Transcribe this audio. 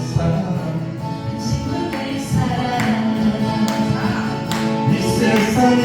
사랑. 이 세상에